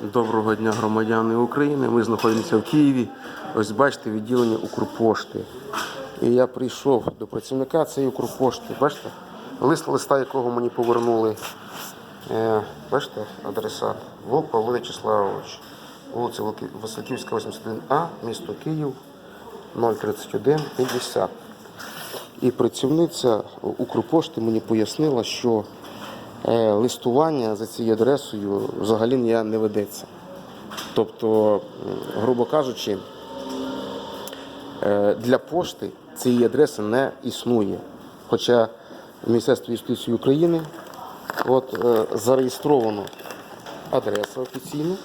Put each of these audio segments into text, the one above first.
Доброго дня, громадяни України. Ми знаходимося в Києві. Ось бачите відділення Укрпошти. І я прийшов до працівника цієї Укрпошти. Бачите? Лист листа, якого мені повернули. Е, бачите, адресат. Вовк Павло Вячеславович. Вулиця Василь- Васильківська, 81А, місто Київ, 031 50. І працівниця Укрпошти мені пояснила, що листування за цією адресою взагалі не ведеться. Тобто, грубо кажучи, е, для пошти цієї адреси не існує. Хоча в Міністерстві юстиції України от, е, зареєстровано адреса офіційна.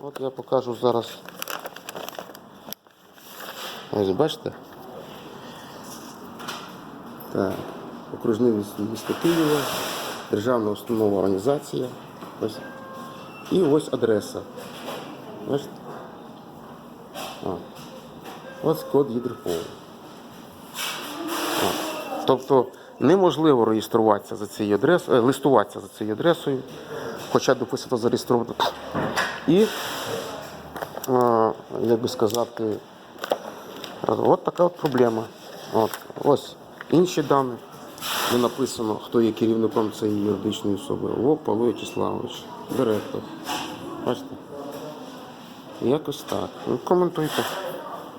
От я покажу зараз. Ось бачите? Так, окружний місто Києва, державна установа організація. Ось. І ось адреса. Ось код. О. Тобто неможливо реєструватися за цією адресою, е, листуватися за цією адресою, хоча, допустимо, зареєстровано. І, е, як би сказати, От така от проблема. От. Ось інші дані. Де написано, хто є керівником цієї юридичної особи. О, Павло Вячеславович, директор. Бачите? Якось так. Ну, коментуйте.